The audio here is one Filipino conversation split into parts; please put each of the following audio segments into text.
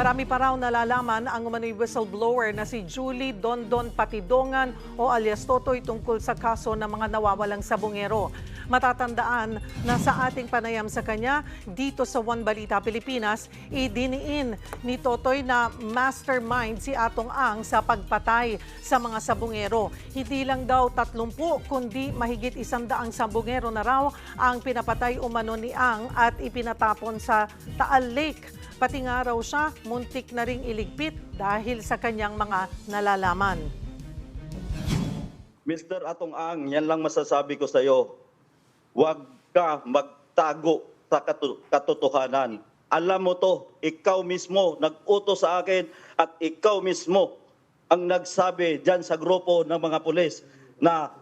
Marami pa raw nalalaman ang umano'y whistleblower na si Julie Dondon Patidongan o alias Totoy tungkol sa kaso ng mga nawawalang sabungero. Matatandaan na sa ating panayam sa kanya dito sa One Balita Pilipinas, idiniin ni Totoy na mastermind si Atong Ang sa pagpatay sa mga sabungero. Hindi lang daw 30 kundi mahigit isang daang sabungero na raw ang pinapatay umano ni Ang at ipinatapon sa Taal Lake. Pati nga raw siya, muntik na ring iligpit dahil sa kanyang mga nalalaman. Mr. Atong Ang, yan lang masasabi ko sa iyo. Huwag ka magtago sa katotohanan. Alam mo to, ikaw mismo nag-utos sa akin at ikaw mismo ang nagsabi dyan sa grupo ng mga pulis na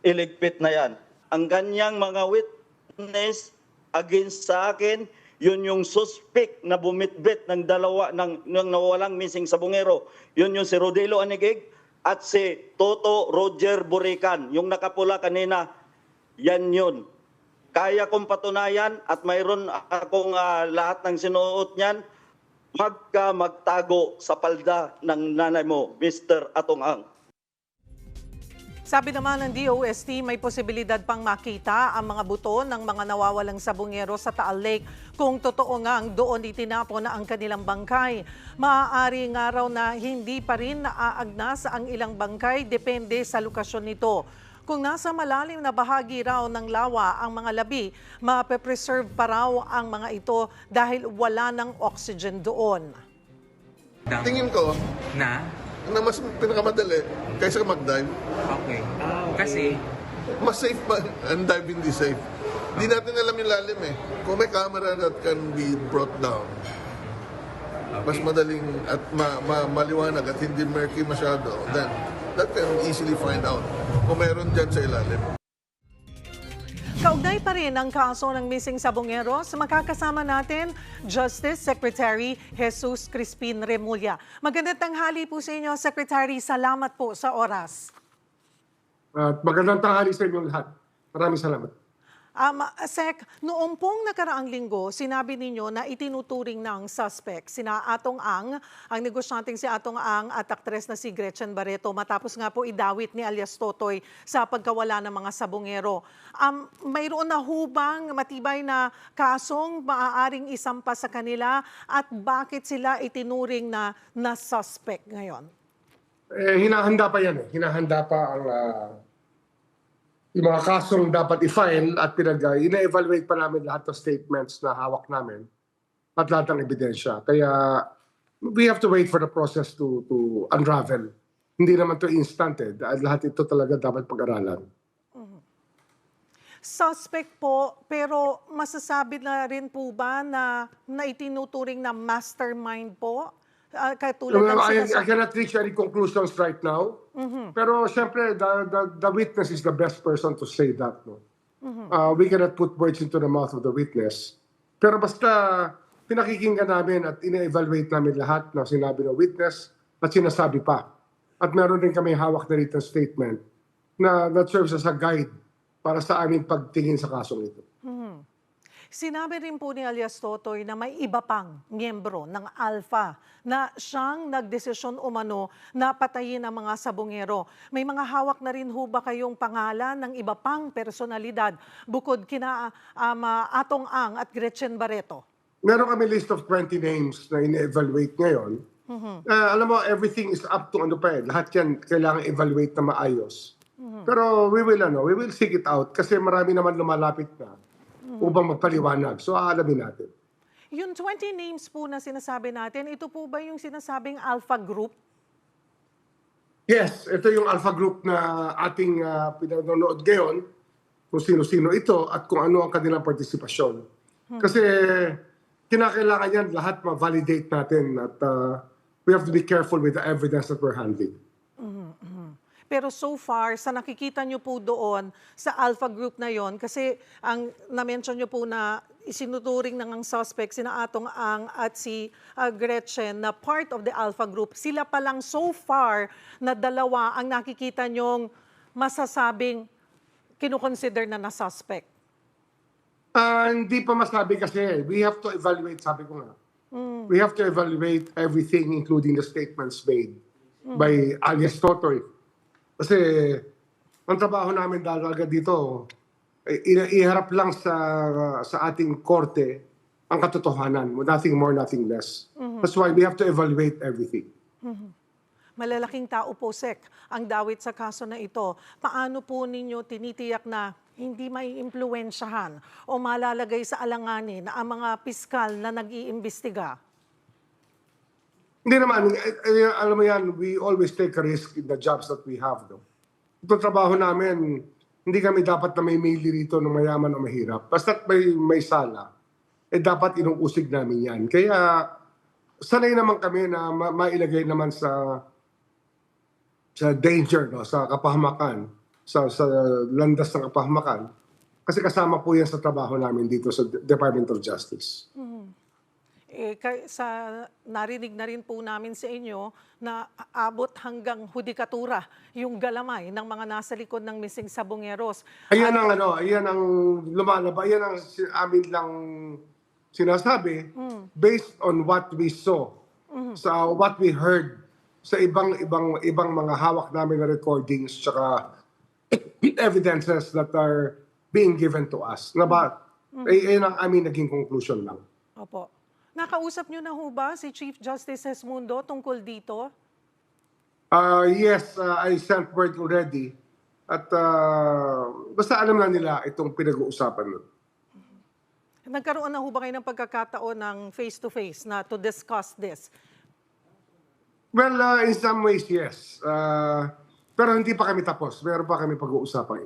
iligpit na yan. Ang ganyang mga witness against sa akin, yun yung suspect na bumitbit ng dalawa ng, ng nawawalang missing sa bungero. Yun yung si Rodelo Anigig at si Toto Roger Burican. Yung nakapula kanina, yan yun. Kaya kong patunayan at mayroon akong ah, lahat ng sinuot niyan. Huwag ka magtago sa palda ng nanay mo, Mr. Atong Ang. Sabi naman ng DOST, may posibilidad pang makita ang mga buto ng mga nawawalang sabungero sa Taal Lake kung totoo ngang doon itinapon na ang kanilang bangkay. Maaari nga raw na hindi pa rin naaagnas ang ilang bangkay depende sa lokasyon nito. Kung nasa malalim na bahagi raw ng lawa ang mga labi, mape-preserve pa raw ang mga ito dahil wala ng oxygen doon. Tingin ko na? Na mas pinakamadali kaysa mag-dive. Okay. Kasi, Mas safe pa ang dive hindi safe. Hindi natin alam yung lalim eh. Kung may camera that can be brought down, mas madaling at ma, ma, maliwanag at hindi murky masyado, then that can easily find out kung meron dyan sa ilalim. Kaugnay pa rin ang kaso ng missing sabongeros, makakasama natin Justice Secretary Jesus Crispin Remulla. Magandang tanghali po sa inyo, Secretary. Salamat po sa oras. At magandang tanghali sa inyong lahat. Maraming salamat. Um, Sec, noong pong nakaraang linggo, sinabi ninyo na itinuturing ng suspect sina Atong Ang, ang negosyanteng si Atong Ang at aktres na si Gretchen Barreto matapos nga po idawit ni alias Totoy sa pagkawala ng mga sabongero. Um, mayroon na hubang matibay na kasong maaaring isampa sa kanila at bakit sila itinuring na, na suspect ngayon? Eh, hinahanda pa yan eh. Hinahanda pa ang ah, yung mga kasong dapat i-file at pinag ina-evaluate pa namin lahat ng statements na hawak namin at lahat ng ebidensya. Kaya we have to wait for the process to to unravel. Hindi naman to instant eh. Lahat ito talaga dapat pag-aralan. Suspect po, pero masasabi na rin po ba na, na itinuturing na mastermind po? Ah, katulad ng I, I cannot reach any conclusions right now. Pero siyempre, the, the, the witness is the best person to say that. No? Uh, we cannot put words into the mouth of the witness. Pero basta pinakikinggan namin at ina-evaluate namin lahat ng sinabi ng witness at sinasabi pa. At meron din kami hawak na written statement na that serves as a guide para sa aming pagtingin sa kasong ito. Sinabi rin po ni alias Totoy na may iba pang miyembro ng Alpha na siyang nagdesisyon umano na patayin ang mga sabongero. May mga hawak na rin ho ba kayong pangalan ng iba pang personalidad bukod kina um, ah, Atong Ang at Gretchen Barreto? Meron kami list of 20 names na ine-evaluate ngayon. Ah, alam mo, everything is up to ano pa eh. Lahat yan kailangan evaluate na maayos. Pero we will ano, we will seek it out kasi marami naman lumalapit na upang magpaliwanag. So aalamin natin. Yung 20 names po na sinasabi natin, ito po ba yung sinasabing Alpha Group? Yes, ito yung alpha group na ating uh, pinanonood ngayon kung sino-sino ito at kung ano ang kanilang partisipasyon. Kasi kinakailangan yan lahat ma-validate natin at uh, we have to be careful with the evidence that we're handling. Pero so far, sa nakikita nyo po doon sa Alpha Group na yon, kasi ang na-mention nyo po na isinuturing ng ang suspect, sina Atong Ang at si uh, Gretchen, na part of the Alpha Group, sila pa lang so far na dalawa ang nakikita nyong masasabing kinukonsider na na suspect. Ah, hindi pa masabi kasi we have to evaluate, sabi ko nga. We have to evaluate everything, including the statements made by alias Totoy. Kasi ang trabaho namin dahil agad dito, eh, iharap lang sa sa ating korte ang katotohanan. Nothing more, nothing less. That's why we have to evaluate everything. Malalaking tao po, Sek, ang dawit sa kaso na ito. Paano po ninyo tinitiyak na hindi may impluensyahan o malalagay sa alanganin ang mga piskal na nag-iimbestiga? Hindi naman, eh, eh, alam mo yan, we always take a risk in the jobs that we have. No? Ito trabaho namin, hindi kami dapat na may maili rito ng mayaman o mahirap. Basta't may, may sala, eh dapat inuusig namin yan. Kaya sanay naman kami na ma- mailagay naman sa sa danger, no? sa kapahamakan, sa, sa landas ng kapahamakan. Kasi kasama po yan sa trabaho namin dito sa Department of Justice. Eh, sa, narinig na rin po namin sa inyo na abot hanggang hudikatura yung galamay ng mga nasa likod ng missing sabongeros. Ayan ang ano, ayan ang lumalabas, ayan ang amin lang sinasabi based on what we saw, sa what we heard sa ibang ibang ibang mga hawak namin na recordings tsaka evidences that are being given to us. Na ba? Eh, ayan ang aming naging conclusion lang. Opo. Nakausap nyo na ho ba si Chief Justice Esmundo tungkol dito? Uh, yes, uh, I sent word already. At uh, basta alam na nila itong pinag-uusapan nun. Nagkaroon na ho ba kayo ng pagkakataon ng face-to-face na to discuss this? Well, uh, in some ways, yes. Uh, pero hindi pa kami tapos. Meron pa kami pag-uusapan.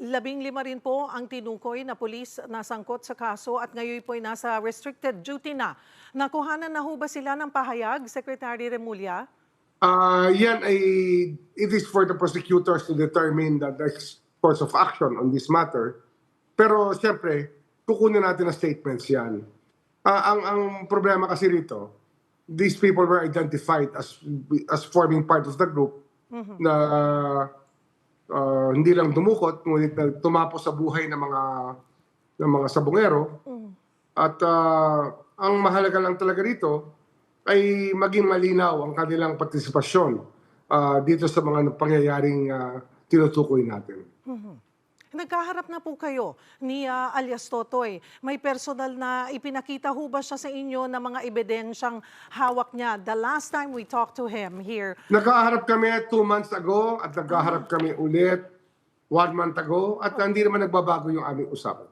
Labing lima rin po ang tinukoy na polis na sangkot sa kaso at ngayon po ay nasa restricted duty na. Nakuhanan na ho ba sila ng pahayag, Secretary Remulla? Uh, yan ay, it is for the prosecutors to determine the next course of action on this matter. Pero siyempre, kukunin natin ang statements yan. Ah, ang, ang problema kasi rito, these people were identified as as forming part of the group na ah, hindi lang dumukot, ngunit na tumapo sa buhay ng mga ng mga sabongero. At ah, ang mahalaga lang talaga rito ay maging malinaw ang kanilang partisipasyon ah, dito sa mga pangyayaring ah, tinutukoy natin. Nagkaharap na po kayo ni ah, alias Totoy. May personal na ipinakita ho ba siya sa inyo na mga ebidensyang hawak niya? The last time we talked to him here, Nagkaharap kami two months ago at nagkaharap kami ulit one month ago at hindi naman nagbabago yung aming usapan.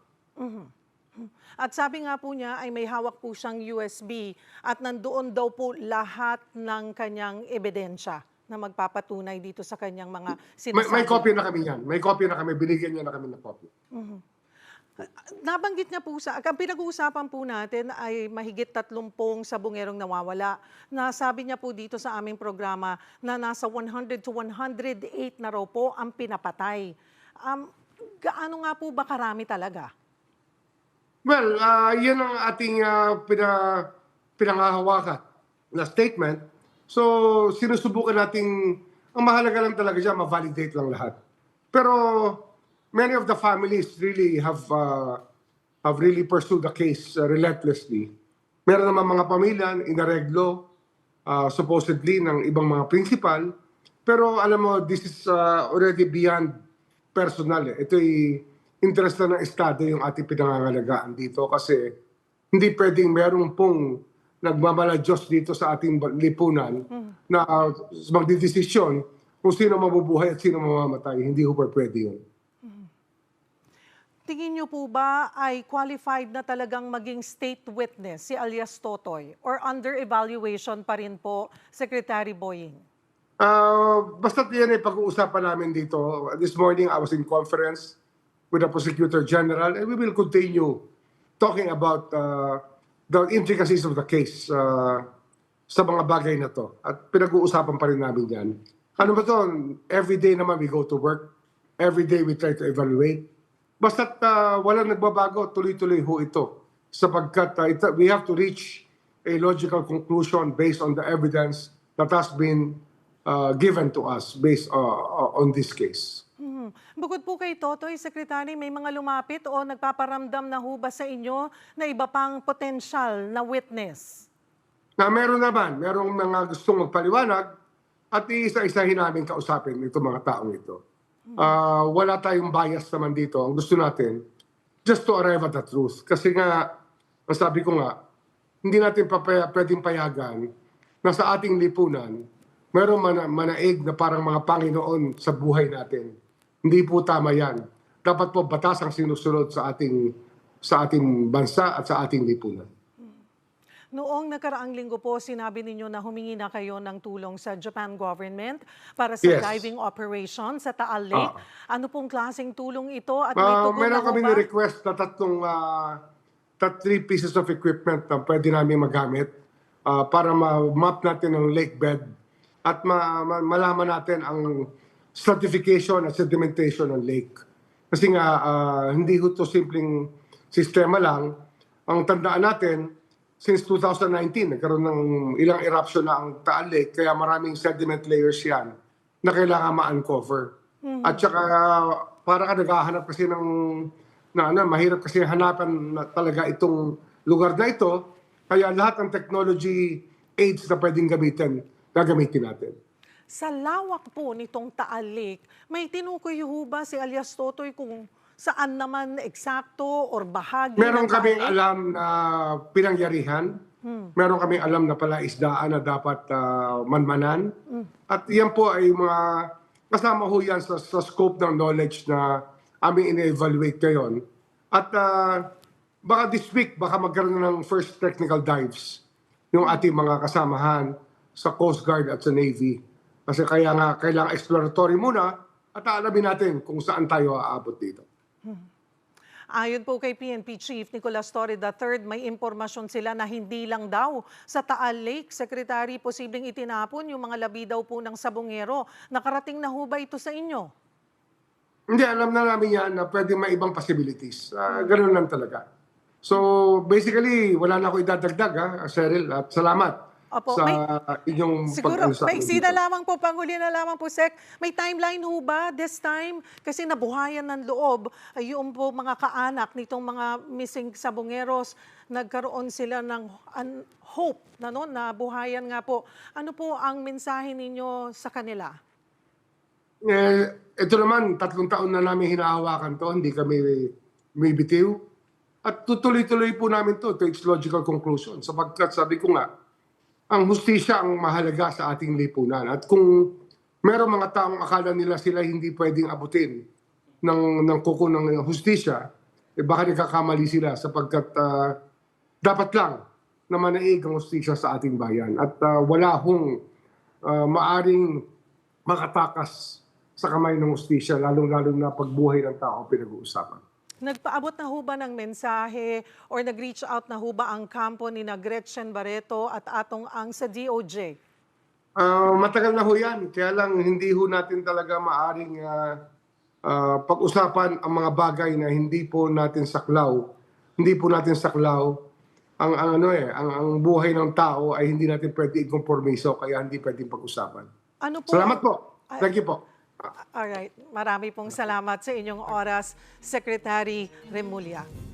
At sabi nga po niya ay may hawak po siyang USB at nandoon daw po lahat ng kanyang ebidensya na magpapatunay dito sa kanyang mga May, sinasabi. may copy na kami yan. May copy na kami. Binigyan niya na kami ng copy. Nabanggit niya po sa, ang pinag-uusapan po natin ay mahigit 30 sabongerong nawawala. Nasabi niya po dito sa aming programa na nasa 100 to 108 na raw po ang pinapatay. Um, gaano nga po ba karami talaga? Well, ah, yan ang ating uh, pina, pinangahawakan na statement. So, sinusubukan nating, ang mahalaga lang talaga dyan, ma-validate lang lahat. Pero, many of the families really have uh, have really pursued the case uh, relentlessly. Meron naman mga pamilya, inareglo, uh, supposedly, ng ibang mga principal. Pero alam mo, this is uh, already beyond personal. Eh. Ito'y interest na ng Estado yung ating pinangangalagaan dito kasi hindi pwedeng meron pong nagmamaladyos dito sa ating lipunan na uh, magdidesisyon kung sino mabubuhay at sino mamamatay. Hindi ho pwede yun. Tingin niyo po ba ay qualified na talagang maging state witness si alias Totoy or under evaluation pa rin po, Secretary Boying? Uh, basta yan ay pag-uusapan namin dito. This morning, I was in conference with the Prosecutor General and we will continue talking about uh, the intricacies of the case uh, sa mga bagay na to. At pinag-uusapan pa rin namin yan. Ano ba to? Every day naman we go to work. Every day we try to evaluate. Basta't uh, walang nagbabago, tuloy-tuloy ho ito. Sapagkat uh, ito- we have to reach a logical conclusion based on the evidence that has been uh, given to us based uh, uh, on this case. Mhm. Bukod po kay Totoy, Secretary, may mga lumapit o nagpaparamdam na ho ba sa inyo na iba pang potensyal na witness? Na meron naman, merong mga gustong magpaliwanag at iisa-isahin namin kausapin itong mga taong ito. Ah, wala tayong bias naman dito. Ang gusto natin, just to arrive at the truth. Kasi nga, ang sabi ko nga, hindi natin papaya, pwedeng payagan na sa ating lipunan, meron mana, manaig na parang mga Panginoon sa buhay natin. Hindi po tama yan. Dapat po batas ang sinusunod sa ating sa ating bansa at sa ating lipunan. Noong nakaraang linggo po, sinabi ninyo na humingi na kayo ng tulong sa Japan government para sa Yes. diving operation sa Taal Lake. Ah. Ano pong klaseng tulong ito at may Ah, tugon na meron kami ba? ni-request na tatlong ah, tat three pieces of equipment na pwede namin magamit ah, para ma-map natin ang lake bed at ma- ma- malaman natin ang stratification at sedimentation ng lake. Kasi nga, ah, hindi ho to simpleng sistema lang. Ang tandaan natin, since 2019, nagkaroon ng ilang eruption na ang Taal Lake, kaya maraming sediment layers yan na kailangan ma-uncover. At saka, para ka naghahanap kasi ng, na, ano, mahirap kasi hanapan na talaga itong lugar na ito, kaya lahat ng technology aids na pwedeng gamitin, gagamitin natin. Sa lawak po nitong Taal Lake, may tinukoy ho ba si alias Totoy kung saan naman eksakto or bahagi Meron kaming alam na pinangyarihan. Meron kaming alam na palaisdaan na dapat ah, manmanan. At yan po ay mga kasama ho yan sa, sa scope ng knowledge na aming ine-evaluate ngayon. At ah, baka this week, baka magkaroon ng first technical dives yung ating mga kasamahan sa Coast Guard at sa Navy. Kasi kaya nga kailangan exploratory muna at aalamin natin kung saan tayo aabot dito. Ayon po kay PNP Chief Nicolas Torre III, may impormasyon sila na hindi lang daw sa Taal Lake, Secretary, posibleng itinapon yung mga labi daw po ng sabongero. Nakarating na ho ba ito sa inyo? Hindi, alam na namin yan na pwede may ibang possibilities. Ah, ganun lang talaga. So, basically, wala na ako idadagdag, ha, Cheryl. At salamat Opo, sa may- inyong Siguro, may akin sina dito. lamang po, panghuli na lamang po, Sec. May timeline ho ba this time? Kasi nabuhayan ng loob, ay yung po mga kaanak nitong mga missing sabongeros, nagkaroon sila ng an- hope na no, na buhayan nga po. Ano po ang mensahe ninyo sa kanila? Eh, ito naman, tatlong taon na namin hinahawakan to, hindi kami may bitiw. At tutuloy-tuloy po namin to to its logical conclusion. Sapagkat sabi ko nga, ang hustisya ang mahalaga sa ating lipunan. At kung meron mga taong akala nila sila hindi pwedeng abutin ng, ng kuko ng hustisya, eh baka nagkakamali sila sapagkat ah, dapat lang na manaig ang hustisya sa ating bayan. At ah, wala hong ah, maaring makatakas sa kamay ng hustisya, lalong-lalong na pagbuhay ng tao pinag-uusapan. Nagpaabot na ho ba ng mensahe or nag-reach out na ho ba ang kampo ni na Gretchen Barreto at atong ang sa DOJ? Ah, matagal na ho yan. Kaya lang hindi ho natin talaga maaring ah, ah, pag-usapan ang mga bagay na hindi po natin saklaw. Hindi po natin saklaw ang, ang ano eh, ang, ang buhay ng tao ay hindi natin pwede i-compromiso kaya hindi pwedeng pag-usapan. Ano po? Salamat po. Thank you po. Alright, marami pong salamat sa inyong oras, Secretary Remulla.